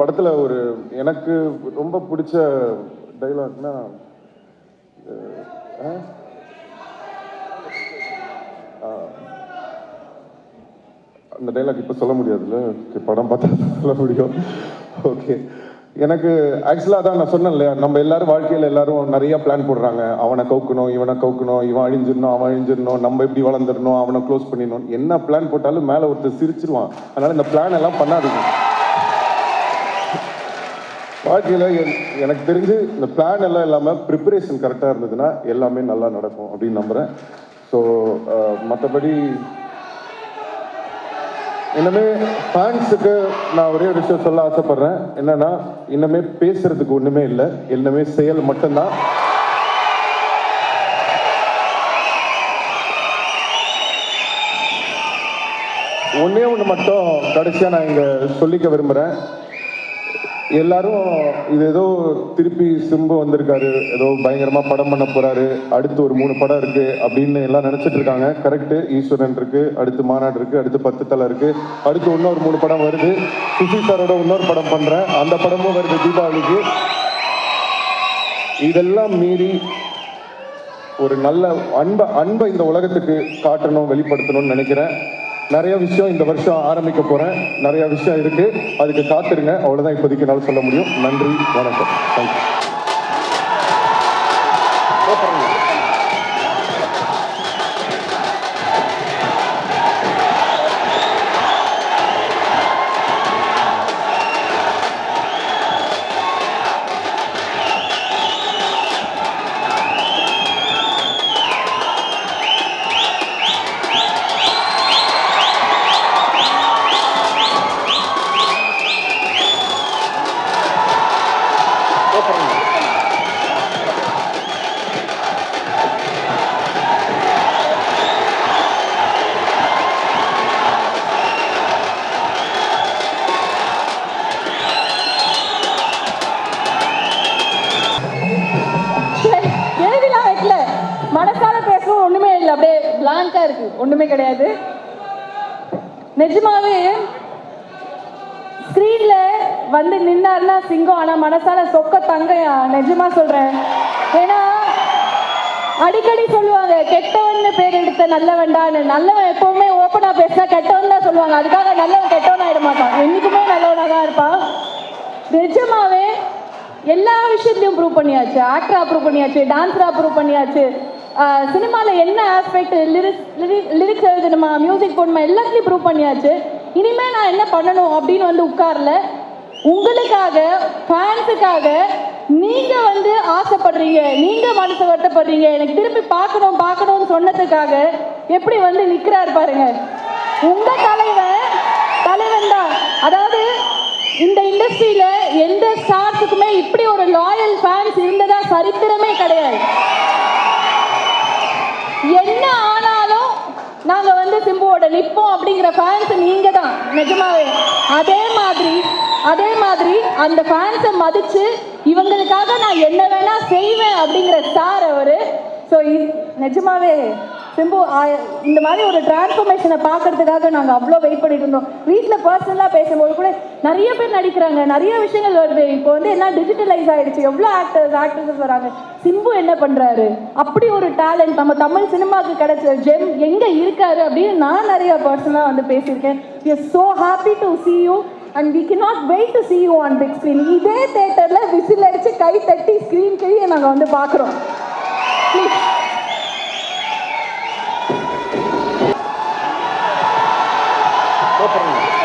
படத்துல ஒரு எனக்கு ரொம்ப பிடிச்ச டைலாக்னா அந்த டைலாக் இப்போ சொல்ல முடியாதுல்ல? படம் பார்த்தா சொல்ல முடியும். ஓகே. எனக்கு ஆக்சுவலாக தான் நான் சொன்னேன் இல்லையா நம்ம எல்லாரும் வாழ்க்கையில் எல்லாரும் நிறைய பிளான் போடுறாங்க. அவனை கவுக்கணும் இவனை கவுக்கணும் இவன் அழிஞ்சிடணும் அவன் அழிஞ்சிடணும் நம்ம எப்படி வளர்ந்துடணும் அவனை க்ளோஸ் பண்ணிடணும். என்ன பிளான் போட்டாலும் மேலே ஒருத்தர் சிரிச்சிருவான். அதனால இந்த பிளான் எல்லாம் பண்ணாதீங்க. வாழ்க்கையில் எனக்கு தெரிஞ்சு இந்த பிளான் எல்லாம் இல்லாமல் ப்ரிப்பரேஷன் கரெக்டாக இருந்ததுன்னா எல்லாமே நல்லா நடக்கும் அப்படின்னு நம்புகிறேன் ஸோ மற்றபடி இனிமே ஃபேன்ஸுக்கு நான் ஒரே ஒரு விஷயம் சொல்ல ஆசைப்படுறேன். என்னன்னா இன்னமே பேசுறதுக்கு ஒன்றுமே இல்லை. இன்னமே செயல் மட்டும்தான். ஒன்றே ஒன்று மட்டும் கடைசியாக நான் இங்கே சொல்லிக்க விரும்புகிறேன் எல்லாரும் இது ஏதோ திருப்பி சிம்பு வந்திருக்காரு. ஏதோ பயங்கரமா படம் பண்ண போறாரு. அடுத்து ஒரு மூணு படம் இருக்கு அப்படின்னு எல்லாம் நினைச்சிட்டு இருக்காங்க. கரெக்டு ஈஸ்வரன் இருக்கு அடுத்து மாநாடு இருக்கு அடுத்து பத்து தலை இருக்கு. அடுத்து இன்னொரு மூணு படம் வருது. சுசி சாரோட இன்னொரு படம் பண்றேன். அந்த படமும் வருது தீபாவளிக்கு. இதெல்லாம் மீறி ஒரு நல்ல அன்பை அன்பை இந்த உலகத்துக்கு காட்டணும் வெளிப்படுத்தணும்னு நினைக்கிறேன். நிறைய விஷயம் இந்த வருஷம் ஆரம்பிக்க போறேன். நிறைய விஷயம் இருக்கு. அதுக்கு காத்துருங்க. அவ்வளவுதான் இப்போதைக்கு என்னால் சொல்ல முடியும். நன்றி. வணக்கம். தேங்க்யூ ஒன்றுமே ஒண்ணுமே கிடையாது. நிஜமாவே ஸ்க்ரீன்ல வந்து நின்னார்னா சிங்கம் ஆனா மனசால சொக்க தங்கையா? நிஜமா சொல்றேன். ஏன்னா அடிக்கடி சொல்லுவாங்க கெட்டவன் பேர் எடுத்த நல்லவன்டான்னு. நல்லவன் எப்பவுமே ஓப்பனா பேசினா கெட்டவன் தான் சொல்லுவாங்க. அதுக்காக நல்லவன் கெட்டவன் ஆயிட மாட்டான். என்னைக்குமே நல்லவனா தான் இருப்பான். நிஜமாவே எல்லா விஷயத்தையும் ப்ரூவ் பண்ணியாச்சு. ஆக்டரா ப்ரூவ் பண்ணியாச்சு. டான்ஸரா ப்ரூவ் பண்ணியாச்சு. சினிமாவில் என்ன ஆஸ்பெக்ட் லிரிக்ஸ் லிரிக்ஸ் எழுதணுமா மியூசிக் போடணுமா எல்லாத்துலேயும் ப்ரூவ் பண்ணியாச்சு. இனிமேல் நான் என்ன பண்ணணும் அப்படின்னு வந்து உட்கார்ல. உங்களுக்காக ஃபேன்ஸுக்காக நீங்கள் வந்து ஆசைப்படுறீங்க நீங்கள் மனசு வருத்தப்படுறீங்க எனக்கு திருப்பி பார்க்கணும் பார்க்கணும்னு சொன்னதுக்காக எப்படி வந்து நிற்கிறார் பாருங்க. உங்கள் தலைவன் தலைவன் தான். அதாவது இந்த இண்டஸ்ட்ரியில் எந்த ஸ்டார்ஸுக்குமே இப்படி ஒரு லாயல் ஃபேன்ஸ் இருந்ததா சரித்திரமே கிடையாது. என்ன ஆனாலும் நாங்க வந்து சிம்புவோட நிற்போம் அப்படிங்கிற ஃபேன்ஸ் நீங்க தான் நிஜமாவே. அதே மாதிரி அதே மாதிரி அந்த ஃபேன்ஸை மதிச்சு இவங்களுக்காக நான் என்ன வேணா செய்வேன் அப்படிங்கிற சார் அவரு. ஸோ நிஜமாவே சிம்பு இந்த மாதிரி ஒரு டிரான்ஸ்ஃபர்மேஷனை பார்க்கறதுக்காக நாங்கள் அவ்வளோ வெயிட் பண்ணிட்டு இருந்தோம். வீட்டில் பர்சனலாக பேசும்போது கூட நிறைய பேர் நடிக்கிறாங்க. நிறைய விஷயங்கள் வருது. இப்போ வந்து எல்லாம் டிஜிட்டலைஸ் ஆயிடுச்சு. எவ்வளோ ஆக்டர்ஸ் ஆக்ட்ரஸஸ் வராங்க. சிம்பு என்ன பண்ணுறாரு அப்படி ஒரு டேலண்ட் நம்ம தமிழ் சினிமாவுக்கு கிடைச்ச ஜெம் எங்கே இருக்காரு அப்படின்னு நான் நிறைய பர்சனலாக வந்து பேசியிருக்கேன். We so happy to see you and we cannot wait to see you on big screen இதே தேட்டரில் விசில் அடித்து கை தட்டி ஸ்க்ரீன் கீழே நாங்கள் வந்து பார்க்குறோம். ப்ளீஸ் கூப்பிடணும்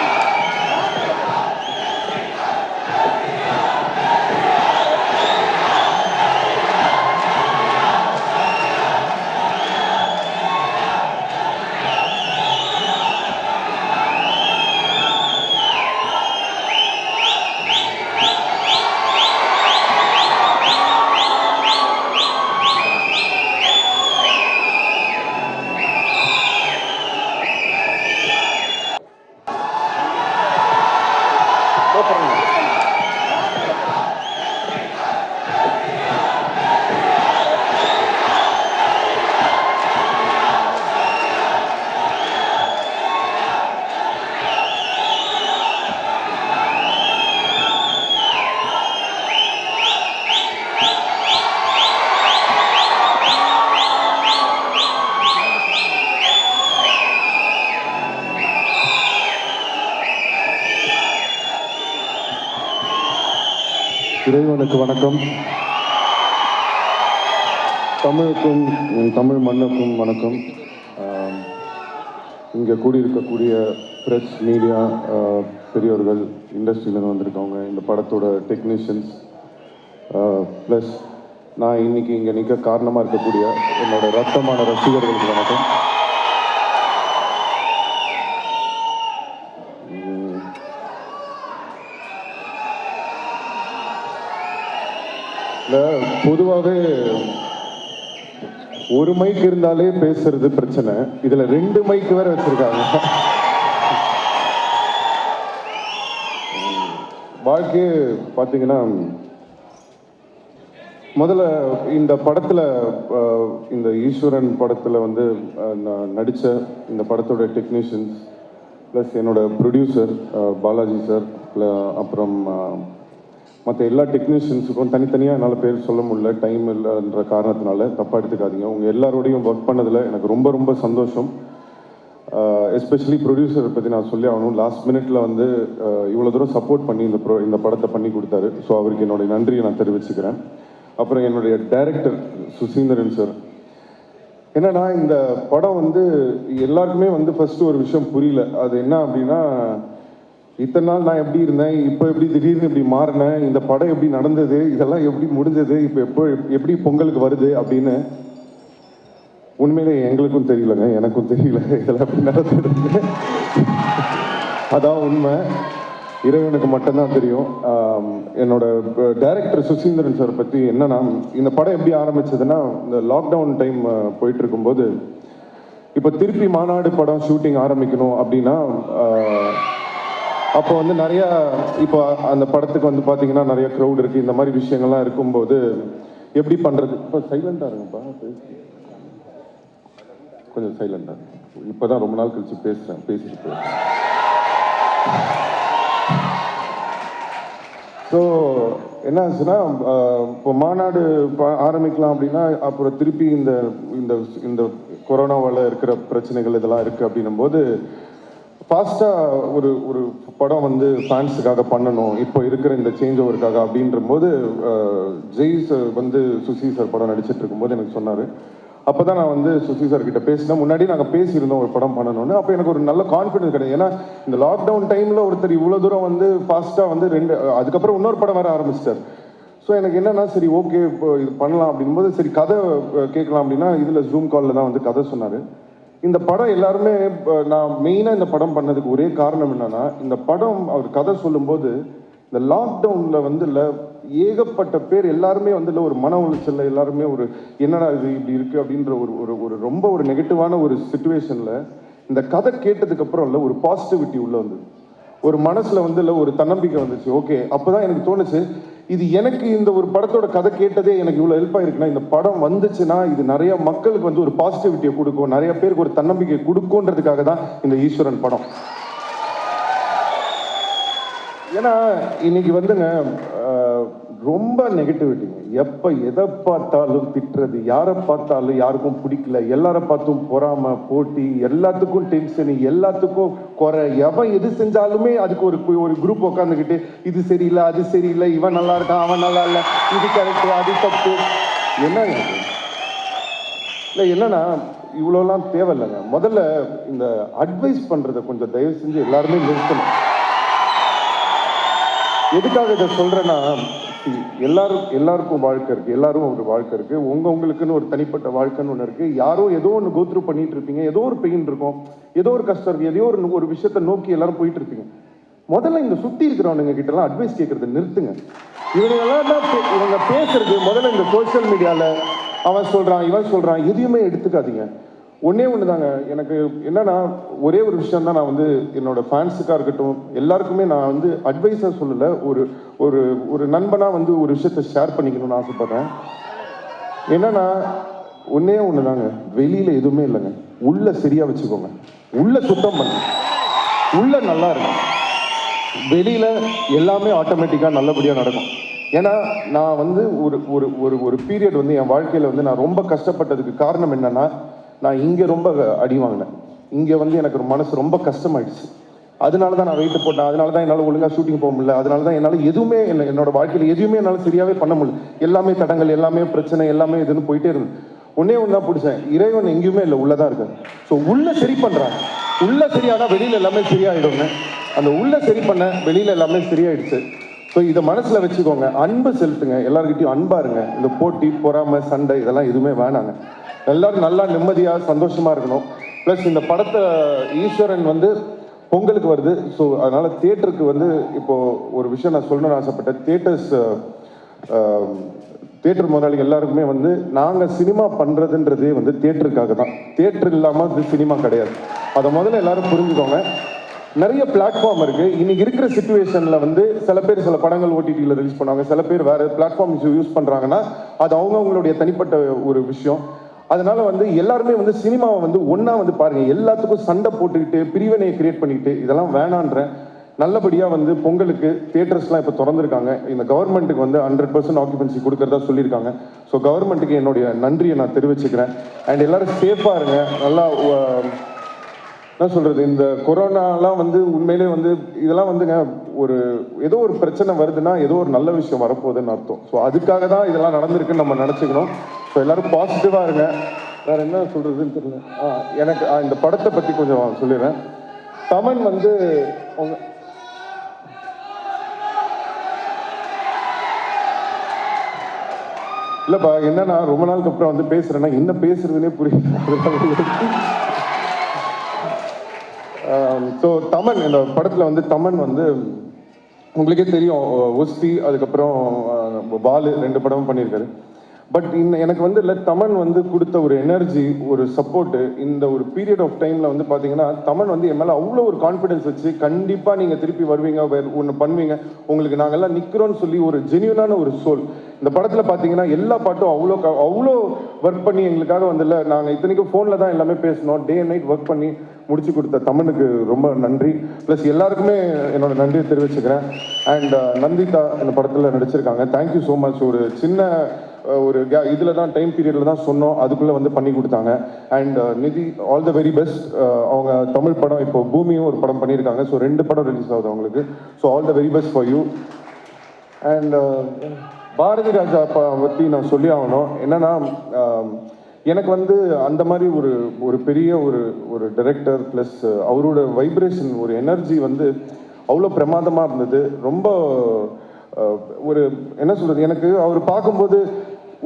Otro. இறைவனுக்கு வணக்கம். தமிழுக்கும் என் தமிழ் மண்ணுக்கும் வணக்கம். இங்கே கூடியிருக்கக்கூடிய ப்ரெஸ் மீடியா பெரியவர்கள் இண்டஸ்ட்ரியிலேருந்து வந்திருக்கவங்க இந்த படத்தோட டெக்னீஷியன்ஸ் ப்ளஸ் நான் இன்னைக்கு இங்கே நிற்க காரணமாக இருக்கக்கூடிய என்னோடய ரத்தமான ரசிகர்களுக்கு வணக்கம். இல்ல பொதுவாகவே ஒரு மைக் இருந்தாலே பேசுறது பிரச்சனை. இதுல ரெண்டு மைக் வேற வச்சிருக்காங்க. வாழ்க்கையே பார்த்தீங்கன்னா முதல்ல இந்த படத்துல இந்த ஈஸ்வரன் படத்துல வந்து நான் நடித்த இந்த படத்தோட டெக்னீஷியன்ஸ் ப்ளஸ் என்னோட ப்ரொடியூசர் பாலாஜி சார் அப்புறம் மற்ற எல்லா டெக்னீஷியன்ஸுக்கும் தனித்தனியாக என்னால் பேர் சொல்ல முடியல டைம் இல்லைன்ற காரணத்தினால தப்பாக எடுத்துக்காதீங்க. உங்கள் எல்லாரோடையும் ஒர்க் பண்ணதில் எனக்கு ரொம்ப ரொம்ப சந்தோஷம். எஸ்பெஷலி ப்ரொடியூசரை பற்றி நான் சொல்லி ஆகணும். லாஸ்ட் மினிட்ல வந்து இவ்வளோ தூரம் சப்போர்ட் பண்ணி இந்த ப்ரோ இந்த படத்தை பண்ணி கொடுத்தாரு. ஸோ அவருக்கு என்னுடைய நன்றியை நான் தெரிவிச்சுக்கிறேன். அப்புறம் என்னுடைய டைரக்டர் சுசீந்திரன் சார் என்னன்னா இந்த படம் வந்து எல்லாருக்குமே வந்து ஃபஸ்ட்டு ஒரு விஷயம் புரியல. அது என்ன அப்படின்னா இத்தனை நாள் நான் எப்படி இருந்தேன்? இப்போ எப்படி திடீர்னு இப்படி மாறினேன்? இந்த படம் எப்படி நடந்தது? இதெல்லாம் எப்படி முடிஞ்சது? இப்போ எப்போ எப்படி பொங்கலுக்கு வருது? அப்படின்னு உண்மையிலே எங்களுக்கும் தெரியலங்க. எனக்கும் தெரியல. இதெல்லாம் எப்படி நடந்தது அதான் உண்மை. இறைவனுக்கு மட்டும்தான் தெரியும். என்னோட டைரக்டர் சுசீந்திரன் சார் பற்றி என்னன்னா இந்த படம் எப்படி ஆரம்பிச்சதுன்னா இந்த லாக்டவுன் டைம் போயிட்டு இருக்கும்போது இப்போ திருப்பி மாநாடு படம் ஷூட்டிங் ஆரம்பிக்கணும் அப்படின்னா அப்போ வந்து நிறைய இப்போ அந்த படத்துக்கு வந்து பார்த்தீங்கன்னா நிறைய க்ரௌட் இருக்கு. இந்த மாதிரி விஷயங்கள்லாம் இருக்கும்போது எப்படி பண்றது? இப்போ சைலண்டா இருங்கப்பா கொஞ்சம் கொஞ்சம் சைலண்டா இப்போதான் ரொம்ப நாள் கழிச்சு பேசுறேன் பேசிட்டு ஸோ என்ன ஆச்சுன்னா இப்போ மாநாடு ஆரம்பிக்கலாம் அப்படின்னா அப்புறம் திருப்பி இந்த இந்த இந்த கொரோனாவால் இருக்கிற பிரச்சனைகள் இதெல்லாம் இருக்குது அப்படின்னும் போது ஃபாஸ்ட்டாக ஒரு ஒரு படம் வந்து ஃபேன்ஸுக்காக பண்ணணும். இப்போ இருக்கிற இந்த சேஞ்ச் ஓவருக்காக அப்படின்ற போது ஜெய் சார் வந்து சுசி சார் படம் நடிச்சிட்டு இருக்கும்போது எனக்கு சொன்னார். அப்போ தான் நான் வந்து சுசி சார் கிட்ட பேசினேன். முன்னாடி நாங்கள் பேசியிருந்தோம் ஒரு படம் பண்ணணும்னு. அப்போ எனக்கு ஒரு நல்ல கான்ஃபிடன்ஸ் கிடையாது ஏன்னா இந்த லாக்டவுன் டைமில் ஒருத்தர் இவ்வளோ தூரம் வந்து ஃபாஸ்ட்டாக வந்து ரெண்டு அதுக்கப்புறம் இன்னொரு படம் வர ஆரம்பிச்சிட்டார். ஸோ எனக்கு என்னன்னா சரி ஓகே இப்போ இது பண்ணலாம் அப்படின்போது சரி கதை கேட்கலாம் அப்படின்னா இதில் ஜூம் காலில் தான் வந்து கதை சொன்னார். இந்த படம் எல்லாருமே நான் மெயினாக இந்த படம் பண்ணதுக்கு ஒரே காரணம் என்னன்னா இந்த படம் அவர் கதை சொல்லும்போது இந்த லாக்டவுனில் வந்து இல்லை ஏகப்பட்ட பேர் எல்லாருமே வந்து இல்லை ஒரு மன உளைச்சலில் எல்லாருமே ஒரு என்னடா இது இப்படி இருக்குது அப்படின்ற ஒரு ஒரு ஒரு ரொம்ப ஒரு நெகட்டிவான ஒரு சுச்சுவேஷனில் இந்த கதை கேட்டதுக்கு அப்புறம் இல்லை ஒரு பாசிட்டிவிட்டி உள்ளே வந்தது. ஒரு மனசில் வந்து இல்லை ஒரு தன்னம்பிக்கை வந்துச்சு. ஓகே அப்பதான் எனக்கு தோணுச்சு இது எனக்கு இந்த ஒரு படத்தோட கதை கேட்டதே எனக்கு இவ்வளோ ஹெல்ப் ஆயிருக்குன்னா இந்த படம் வந்துச்சுன்னா இது நிறைய மக்களுக்கு வந்து ஒரு பாசிட்டிவிட்டியை கொடுக்கும். நிறைய பேருக்கு ஒரு தன்னம்பிக்கை கொடுக்கும்ன்றதுக்காக தான் இந்த ஈஸ்வரன் படம். ஏன்னா இன்னைக்கு வந்துங்க ரொம்ப நெகட்டிவிட்டிங்க எப்ப எதை பார்த்தாலும் திட்டுறது யாரை பார்த்தாலும் யாருக்கும் பிடிக்கல எல்லாரை பார்த்தும் பொறாம போட்டி எல்லாத்துக்கும் டென்ஷன் எல்லாத்துக்கும் குறை. எவன் எது செஞ்சாலுமே அதுக்கு ஒரு ஒரு குரூப் உட்காந்துக்கிட்டு இது சரியில்லை அது சரியில்லை இவன் நல்லா இருக்கான் அவன் நல்லா இல்லை இது கரெக்டு அது தப்பு. என்னங்க இல்லை என்னன்னா இவ்வளோலாம் தேவையில்லைங்க. முதல்ல இந்த அட்வைஸ் பண்ணுறதை கொஞ்சம் தயவு செஞ்சு எல்லாருமே நிறுத்தணும். எதுக்காக இதை சொல்கிறேன்னா எல்லாரும் எல்லாருக்கும் வாழ்க்கை இருக்கு எல்லாரும் ஒரு வாழ்க்கை இருக்கு. உங்க உங்களுக்குன்னு ஒரு தனிப்பட்ட வாழ்க்கைன்னு ஒன்று இருக்கு. யாரோ ஏதோ ஒன்று கோத்ரூ பண்ணிட்டு இருப்பீங்க. ஏதோ ஒரு பெயின் இருக்கும். ஏதோ ஒரு கஷ்டம் இருக்கு. ஏதோ ஒரு ஒரு விஷயத்தை நோக்கி எல்லாரும் போயிட்டு இருப்பீங்க. முதல்ல இந்த சுத்தி இருக்கிறவனுங்க கிட்ட எல்லாம் அட்வைஸ் கேட்குறது நிறுத்துங்க. இவங்கெல்லாம் தான் பே- இவங்க பேசுறது முதல்ல இந்த சோஷியல் மீடியால அவன் சொல்றான் இவன் சொல்றான் எதையுமே எடுத்துக்காதீங்க. ஒன்றே ஒன்று தாங்க எனக்கு என்னன்னா ஒரே ஒரு விஷயம் தான் நான் வந்து என்னோட ஃபேன்ஸுக்காக இருக்கட்டும் எல்லாருக்குமே நான் வந்து அட்வைஸாக சொல்லலை. ஒரு ஒரு ஒரு நண்பனாக வந்து ஒரு விஷயத்தை ஷேர் பண்ணிக்கணும்னு ஆசைப்பட்றேன். என்னன்னா ஒன்றே ஒன்று தாங்க வெளியில் எதுவுமே இல்லைங்க. உள்ள சரியாக வச்சுக்கோங்க. உள்ள சுத்தம் பண்ணுங்க உள்ள நல்லா இருக்கும் வெளியில் எல்லாமே ஆட்டோமேட்டிக்காக நல்லபடியாக நடக்கும். ஏன்னா நான் வந்து ஒரு ஒரு ஒரு ஒரு பீரியட் வந்து என் வாழ்க்கையில் வந்து நான் ரொம்ப கஷ்டப்பட்டதுக்கு காரணம் என்னென்னா நான் இங்கே ரொம்ப அடி வாங்கினேன். இங்கே வந்து எனக்கு ஒரு மனசு ரொம்ப கஷ்டமாயிடுச்சு. அதனால தான் நான் வெயிட் போட்டேன். அதனால தான் என்னால் ஒழுங்காக ஷூட்டிங் போக முடியல. அதனால தான் என்னால் எதுவுமே என்ன என்னோட வாழ்க்கையில் எதுவுமே என்னால் சரியாகவே பண்ண முடியல. எல்லாமே தடங்கள் எல்லாமே பிரச்சனை எல்லாமே இதுன்னு போயிட்டே இருந்தது. ஒன்னே ஒன்று தான் பிடிச்சேன். இறைவன் எங்கேயுமே இல்லை. உள்ளதான் இருக்கு ஸோ உள்ள சரி பண்றான் உள்ள தான் வெளியில் எல்லாமே சரியாயிடுங்க அந்த உள்ள சரி பண்ண வெளியில் எல்லாமே சரியாயிடுச்சு. ஸோ இதை மனசில் வச்சுக்கோங்க. அன்பு செலுத்துங்க. எல்லாருக்கிட்டையும் அன்பாக இருங்க. இந்த போட்டி பொறாமை சண்டை இதெல்லாம் எதுவுமே வேணாங்க. எல்லோரும் நல்லா நிம்மதியாக சந்தோஷமாக இருக்கணும். ப்ளஸ் இந்த படத்தை ஈஸ்வரன் வந்து பொங்கலுக்கு வருது. ஸோ அதனால் தேட்டருக்கு வந்து இப்போது ஒரு விஷயம் நான் சொல்லணும்னு ஆசைப்பட்டேன். தேட்டர்ஸ் தேட்டர் முதலாளி எல்லாருக்குமே வந்து நாங்கள் சினிமா பண்ணுறதுன்றதே வந்து தேட்டருக்காக தான். தேட்டர் இல்லாமல் இது சினிமா கிடையாது. அதை முதல்ல எல்லாரும் புரிஞ்சுக்கோங்க. நிறைய பிளாட்ஃபார்ம் இருக்கு. இன்னைக்கு இருக்கிற சுச்சுவேஷன்ல வந்து சில பேர் சில படங்கள் ஓடிடியில் ரிலீஸ் பண்ணுவாங்க. சில பேர் வேற பிளாட்ஃபார்ம் யூஸ் பண்றாங்கன்னா அது அவங்கவுங்களுடைய தனிப்பட்ட ஒரு விஷயம். அதனால வந்து எல்லாருமே வந்து சினிமாவை வந்து ஒன்றா வந்து பாருங்க. எல்லாத்துக்கும் சண்டை போட்டுக்கிட்டு பிரிவினையை கிரியேட் பண்ணிக்கிட்டு இதெல்லாம் வேணான்றேன் நல்லபடியாக வந்து பொங்கலுக்கு தியேட்டர்ஸ்லாம் இப்போ திறந்துருக்காங்க. இந்த கவர்மெண்ட்டுக்கு வந்து ஹண்ட்ரட் பர்சன்ட் ஆக்குபென்சி கொடுக்கறதா சொல்லியிருக்காங்க. ஸோ கவர்மெண்ட்டுக்கு என்னுடைய நன்றியை நான் தெரிவிச்சுக்கிறேன். அண்ட் எல்லாரும் சேஃபாக இருங்க. நல்லா என்ன சொல்றது இந்த கொரோனாலாம் வந்து உண்மையிலே வந்து இதெல்லாம் வந்துங்க ஒரு ஏதோ ஒரு பிரச்சனை வருதுன்னா ஏதோ ஒரு நல்ல விஷயம் வரப்போகுதுன்னு அர்த்தம். ஸோ அதுக்காக தான் இதெல்லாம் நடந்திருக்குன்னு நம்ம நினச்சிக்கணும். ஸோ எல்லாரும் பாசிட்டிவாக இருங்க. வேற என்ன சொல்றதுன்னு தெரியல. ஆ எனக்கு ஆ, இந்த படத்தை பற்றி கொஞ்சம் சொல்லிடுறேன். தமன் வந்து உங்க இல்லப்பா என்னன்னா ரொம்ப நாளுக்கு அப்புறம் வந்து பேசுறேன்னா என்ன பேசுறதுனே புரியல. Um, ஸோ தமன் இந்த படத்தில் வந்து தமன் வந்து உங்களுக்கே தெரியும் ஒஸ்தி அதுக்கப்புறம் uh, பாலு ரெண்டு படமும் பண்ணியிருக்காரு. பட் இந்த எனக்கு வந்து இல்லை தமன் வந்து கொடுத்த ஒரு எனர்ஜி ஒரு சப்போர்ட்டு இந்த ஒரு பீரியட் ஆஃப் டைமில் வந்து பார்த்தீங்கன்னா தமன் வந்து என் மேலே அவ்வளோ ஒரு கான்ஃபிடன்ஸ் வச்சு கண்டிப்பாக நீங்கள் திருப்பி வருவீங்க ஒன்று பண்ணுவீங்க. உங்களுக்கு நாங்கள்லாம் நிற்கிறோன்னு சொல்லி ஒரு ஜென்யூனான ஒரு சோல் இந்த படத்தில் பார்த்தீங்கன்னா எல்லா பாட்டும் அவ்வளோ க- அவ்வளோ ஒர்க் பண்ணி எங்களுக்காக வந்து இல்லை நாங்கள் இத்தனைக்கும் ஃபோனில் தான் எல்லாமே பேசினோம். டே அண்ட் நைட் ஒர்க் பண்ணி முடிச்சு கொடுத்த தமிழுக்கு ரொம்ப நன்றி. ப்ளஸ் எல்லாருக்குமே என்னோட நன்றியை தெரிவிச்சுக்கிறேன். அண்ட் நந்திதா இந்த படத்தில் நடிச்சிருக்காங்க. தேங்க்யூ ஸோ மச் ஒரு சின்ன ஒரு இதில் தான் டைம் பீரியடில் தான் சொன்னோம். அதுக்குள்ளே வந்து பண்ணி கொடுத்தாங்க. And uh, Nidhi all the very best அவங்க தமிழ் படம் இப்போ பூமியும் ஒரு படம் பண்ணியிருக்காங்க. ஸோ ரெண்டு படம் ரிலீஸ் ஆகுது அவங்களுக்கு. So all the very best for you and Bharathi Raja ப- பற்றி நான் சொல்லி ஆகணும். என்னன்னா எனக்கு வந்து அந்த மாதிரி ஒரு ஒரு பெரிய ஒரு ஒரு டைரக்டர் ப்ளஸ் அவரோட வைப்ரேஷன் ஒரு எனர்ஜி வந்து அவ்வளோ பிரமாதமாக இருந்தது. ரொம்ப ஒரு என்ன சொல்கிறது எனக்கு அவர் பார்க்கும்போது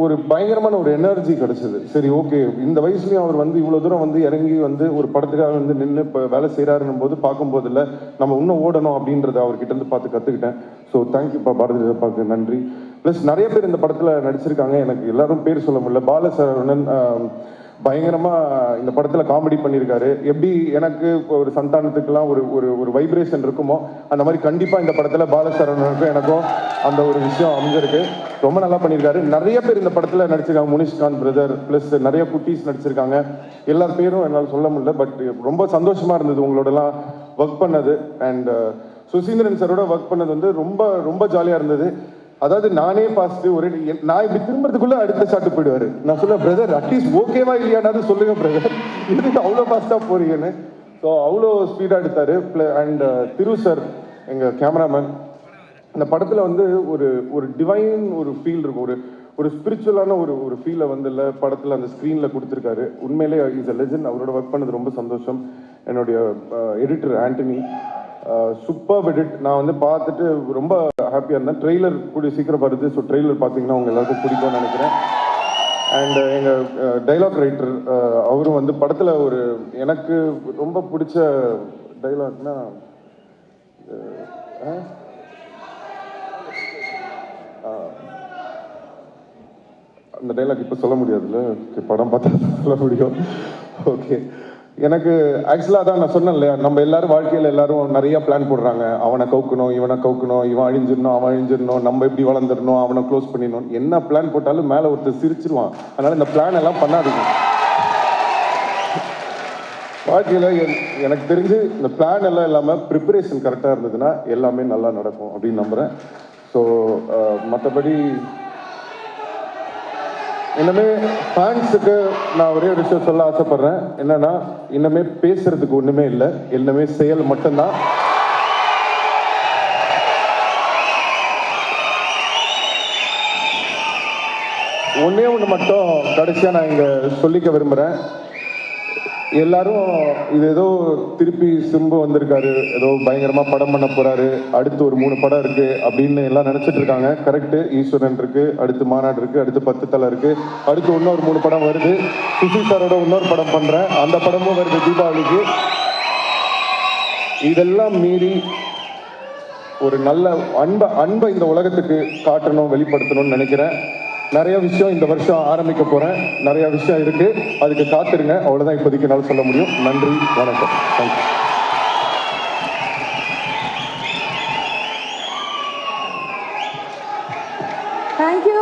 ஒரு பயங்கரமான ஒரு எனர்ஜி கிடைச்சது. சரி ஓகே இந்த வயசுலயும் அவர் வந்து இவ்வளவு தூரம் வந்து இறங்கி வந்து ஒரு படத்துக்காக வந்து நின்று இப்போ வேலை செய்கிறாருன்னும் போது பார்க்கும்போது இல்லை நம்ம இன்னும் ஓடணும் அப்படின்றத அவர்கிட்ட இருந்து பார்த்து கற்றுக்கிட்டேன் ஸோ தேங்க்யூப்பா பாரதி ஜனதாவுக்கு நன்றி. ப்ளஸ் நிறைய பேர் இந்த படத்தில் நடிச்சிருக்காங்க. எனக்கு எல்லாரும் பேர் சொல்ல முடியல. பாலசரவணன் பயங்கரமாக பயங்கரமா இந்த படத்துல காமெடி பண்ணியிருக்காரு எப்படி எனக்கு இப்போ ஒரு சந்தானத்துக்கெல்லாம் ஒரு ஒரு ஒரு வைப்ரேஷன் இருக்குமோ அந்த மாதிரி கண்டிப்பா இந்த படத்துல பாலசரவணனுக்கும் எனக்கும் அந்த ஒரு விஷயம் அமைஞ்சிருக்கு. ரொம்ப நல்லா பண்ணியிருக்காரு நிறைய பேர் இந்த படத்துல நடிச்சிருக்காங்க. முனிஷ்காந்த் பிரதர் ப்ளஸ் நிறைய குட்டீஸ் நடிச்சிருக்காங்க. எல்லார் பேரும் என்னால் சொல்ல முடியல பட் ரொம்ப சந்தோஷமா இருந்தது உங்களோடலாம் ஒர்க் பண்ணது. அண்ட் சுசீந்திரன் சாரோட ஒர்க் பண்ணது வந்து ரொம்ப ரொம்ப ஜாலியா இருந்தது. அதாவது நானே பாஸ்ட் ஒரு நான் இப்படி திரும்புறதுக்குள்ள அடுத்த ஷாட்டு போயிடுவாரு. நான் சொல்ல பிரதர் அட்லீஸ்ட் ஓகேவா இல்லையானாலும் சொல்லுங்க பிரதர் இதுக்கு அவ்வளோ ஃபாஸ்டா போறீங்கன்னு? ஸோ அவ்வளோ ஸ்பீடாக எடுத்தாரு. அண்ட் uh, திரு சார் எங்கள் கேமராமேன் இந்த படத்தில் வந்து ஒரு ஒரு டிவைன் ஒரு ஃபீல் இருக்கும். ஒரு ஒரு ஸ்பிரிச்சுவலான ஒரு ஒரு ஃபீலை வந்து இல்லை படத்தில் அந்த ஸ்க்ரீனில் கொடுத்துருக்காரு. உண்மையிலே இஸ் அ லெஜண்ட் அவரோட ஒர்க் பண்ணது ரொம்ப சந்தோஷம். என்னுடைய uh, editor Antony super edit நான் வந்து பார்த்துட்டு ரொம்ப ஹாப்பியாக இருந்தேன். ட்ரெய்லர் கூடிய சீக்கிரம் வருது. ஸோ ட்ரெய்லர் பார்த்தீங்கன்னா உங்கள் எல்லாருக்கும் பிடிக்கும்னு நினைக்கிறேன். அண்ட் எங்கள் டைலாக் ரைட்டர் அவரும் வந்து படத்தில் ஒரு எனக்கு ரொம்ப பிடிச்ச டைலாக்னா அந்த டைலாக் இப்போ சொல்ல முடியாதுல்ல? படம் பார்த்தா சொல்ல முடியும். ஓகே எனக்கு ஆக்சுவலாக தான் நான் சொன்னேன் இல்லையா நம்ம எல்லாரும் வாழ்க்கையில் எல்லாரும் நிறைய பிளான் போடுறாங்க. அவனை கவுக்கணும் இவனை கவுக்கணும் இவன் அழிஞ்சிடணும் அவன் அழிஞ்சிடணும் நம்ம எப்படி வளர்ந்துடணும் அவனை க்ளோஸ் பண்ணிடணும். என்ன பிளான் போட்டாலும் மேலே ஒருத்தர் சிரிச்சிருவான். அதனால் இந்த பிளான் எல்லாம் பண்ணாதீங்க. வாழ்க்கையில் எனக்கு தெரிஞ்சு இந்த பிளான் எல்லாம் இல்லாமல் ப்ரிப்பரேஷன் கரெக்டாக இருந்ததுன்னா எல்லாமே நல்லா நடக்கும் அப்படின்னு நம்புகிறேன் ஸோ மற்றபடி இன்னமே ஃபேன்ஸுக்கு நான் ஒரே ஒரு விஷயம் சொல்ல ஆசைப்படுறேன். என்னன்னா இன்னமே பேசுறதுக்கு ஒன்றுமே இல்லை. எல்லாமே செயல் மட்டும்தான். ஒன்றே ஒன்று மட்டும் கடைசியாக நான் இங்கே சொல்லிக்க விரும்புகிறேன் எல்லாரும் இது ஏதோ திருப்பி சிம்பு வந்திருக்காரு. ஏதோ பயங்கரமா படம் பண்ண போறாரு. அடுத்து ஒரு மூணு படம் இருக்கு அப்படின்னு எல்லாம் நினைச்சிட்டு இருக்காங்க. கரெக்ட் ஈஸ்வரன் இருக்கு அடுத்து மாநாடு இருக்கு அடுத்து பத்து தலை இருக்கு. அடுத்து இன்னொரு மூணு படம் வருது. சுசி சாரோட இன்னொரு படம் பண்றேன். அந்த படமும் வருது தீபாவளிக்கு. இதெல்லாம் மீறி ஒரு நல்ல அன்பை அன்பை இந்த உலகத்துக்கு காட்டணும் வெளிப்படுத்தணும்னு நினைக்கிறேன். நிறைய விஷயம் இந்த வருஷம் ஆரம்பிக்க போறேன். நிறைய விஷயம் இருக்கு. அதுக்கு காத்திருங்க. அவ்வளவுதான் இப்போதைக்கு என்னால் சொல்ல முடியும். நன்றி. வணக்கம். Thank you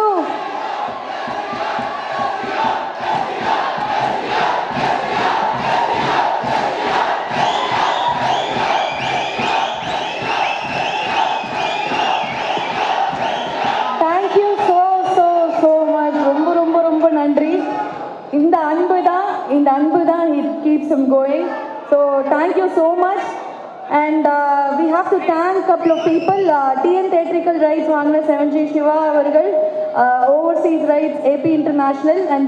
thank you so so so much ரொம்ப ரொம்ப ரொம்ப நன்றி இந்த அன்பு தான் இந்த அன்பு தான் it keeps him going so thank you so much and we have to thank couple of people TN theatrical rights வாங்கின செவன் ஜி சிவா அவர்கள் overseas rights AP international and